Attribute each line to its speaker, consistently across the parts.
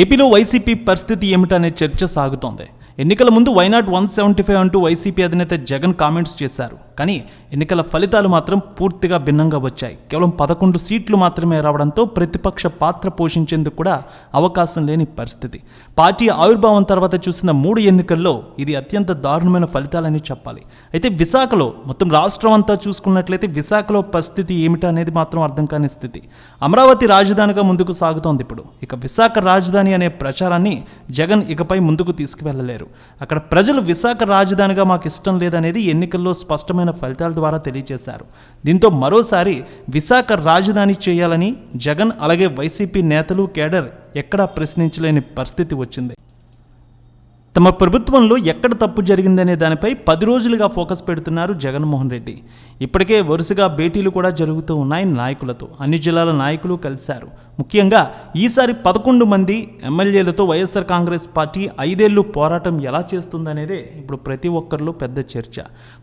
Speaker 1: ఏపీలో వైసీపీ పరిస్థితి ఏమిటనే చర్చ సాగుతోంది. ఎన్నికల ముందు why not one seventy five అంటూ వైసీపీ అధినేత జగన్ కామెంట్స్ చేశారు. కానీ ఎన్నికల ఫలితాలు మాత్రం పూర్తిగా భిన్నంగా వచ్చాయి. కేవలం పదకొండు సీట్లు మాత్రమే రావడంతో ప్రతిపక్ష పాత్ర పోషించేందుకు కూడా అవకాశం లేని పరిస్థితి. పార్టీ ఆవిర్భావం తర్వాత చూసిన మూడు ఎన్నికల్లో ఇది అత్యంత దారుణమైన ఫలితాలని చెప్పాలి. అయితే విశాఖలో మొత్తం రాష్ట్రం అంతా చూసుకున్నట్లయితే విశాఖలో పరిస్థితి ఏమిటనేది మాత్రం అర్థం కాని స్థితి. అమరావతి రాజధానిగా ముందుకు సాగుతోంది ఇప్పుడు. ఇక విశాఖ రాజధాని అనే ప్రచారాన్ని జగన్ ఇకపై ముందుకు తీసుకువెళ్ళలేరు. అక్కడ ప్రజలు విశాఖ రాజధానిగా మాకు ఇష్టం లేదనేది ఎన్నికల్లో స్పష్టమైన ఫలితాల ద్వారా తెలియజేశారు. దీంతో మరోసారి విశాఖ రాజధాని చేయాలని జగన్ అలాగే వైసీపీ నేతలు కేడర్ ఎక్కడా ప్రశ్నించలేని పరిస్థితి వచ్చింది. తమ ప్రభుత్వంలో ఎక్కడ తప్పు జరిగిందనే దానిపై పది రోజులుగా ఫోకస్ పెడుతున్నారు జగన్మోహన్ రెడ్డి. ఇప్పటికే వరుసగా భేటీలు కూడా జరుగుతూ ఉన్నాయి నాయకులతో. అన్ని జిల్లాల నాయకులు కలిశారు. ముఖ్యంగా ఈసారి పదకొండు మంది ఎమ్మెల్యేలతో వైఎస్ఆర్ కాంగ్రెస్ పార్టీ ఐదేళ్ళు పోరాటం ఎలా చేస్తుందనేదే ఇప్పుడు ప్రతి ఒక్కరిలో పెద్ద చర్చ.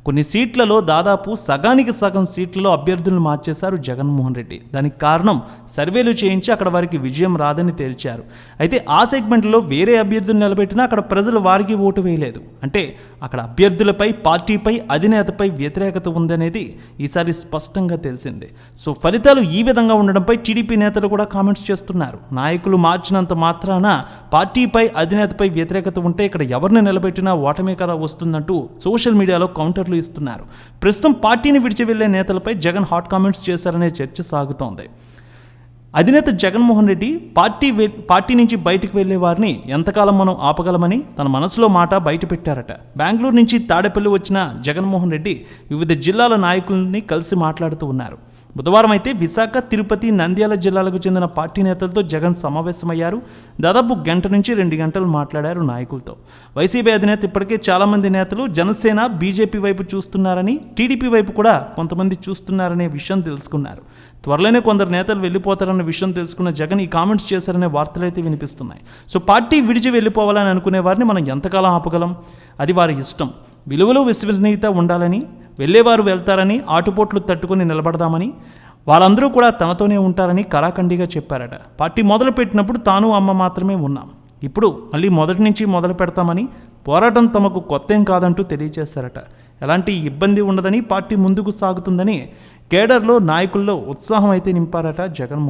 Speaker 1: కొన్ని సీట్లలో దాదాపు సగానికి సగం సీట్లలో అభ్యర్థులను మార్చేశారు జగన్మోహన్ రెడ్డి. దానికి కారణం సర్వేలు చేయించి అక్కడ వారికి విజయం రాదని తేల్చారు. అయితే ఆ సెగ్మెంట్లో వేరే అభ్యర్థులు నిలబెట్టినా అక్కడ ప్రజలు వారికి ఓటు వేయలేదు. అంటే అక్కడ అభ్యర్థులపై పార్టీపై అధినేతపై వ్యతిరేకత ఉందనేది ఈసారి స్పష్టంగా తెలిసిందే. సో ఫలితాలు ఈ విధంగా ఉండడంపై టీడీపీ నేతలు కూడా కామెంట్స్ చేస్తున్నారు. నాయకులు మార్చినంత మాత్రాన పార్టీపై అధినేతపై వ్యతిరేకత ఉంటే ఇక్కడ ఎవరిని నిలబెట్టినా ఓటమే కదా వస్తుందంటూ సోషల్ మీడియాలో కౌంటర్లు ఇస్తున్నారు. ప్రస్తుతం పార్టీని విడిచి వెళ్ళే నేతలపై జగన్ హాట్ కామెంట్స్ చేశారనే చర్చ సాగుతోంది. అధినేత జగన్మోహన్ రెడ్డి పార్టీ పార్టీ నుంచి బయటకు వెళ్ళే వారిని ఎంతకాలం మనం ఆపగలమని తన మనసులో మాట బయటపెట్టారట బెంగళూరు నుంచి తాడేపల్లి వచ్చిన జగన్మోహన్ రెడ్డి వివిధ జిల్లాల నాయకులని కలిసి మాట్లాడుతూ ఉన్నారు. బుధవారం అయితే విశాఖ తిరుపతి నంద్యాల జిల్లాలకు చెందిన పార్టీ నేతలతో జగన్ సమావేశమయ్యారు. దాదాపు గంట నుంచి రెండు గంటలు మాట్లాడారు నాయకులతో. వైసీపీ అధినేత ఇప్పటికే చాలామంది నేతలు జనసేన బీజేపీ వైపు చూస్తున్నారని టీడీపీ వైపు కూడా కొంతమంది చూస్తున్నారనే విషయం తెలుసుకున్నారు. త్వరలోనే కొందరు నేతలు వెళ్ళిపోతారన్న విషయం తెలుసుకున్న జగన్ ఈ కామెంట్స్ చేశారనే వార్తలు అయితే వినిపిస్తున్నాయి. సో పార్టీ విడిచి వెళ్ళిపోవాలని అనుకునే వారిని మనం ఎంతకాలం ఆపగలం? అది వారి ఇష్టం. విలువలు విశ్వసనీయత ఉండాలని వెళ్ళేవారు వెళ్తారని ఆటుపోట్లు తట్టుకొని నిలబడదామని వాళ్ళందరూ కూడా తనతోనే ఉంటారని కరాఖండిగా చెప్పారట. పార్టీ మొదలు పెట్టినప్పుడు తాను అమ్మ మాత్రమే ఉన్నాం. ఇప్పుడు మళ్ళీ మొదటి నుంచి మొదలు పెడతామని పోరాటం తమకు కొత్త ఏం కాదంటూ తెలియజేశారట ఎలాంటి ఇబ్బంది ఉండదని పార్టీ ముందుకు సాగుతుందని కేడర్లో నాయకుల్లో ఉత్సాహం అయితే నింపారట జగన్మోహన్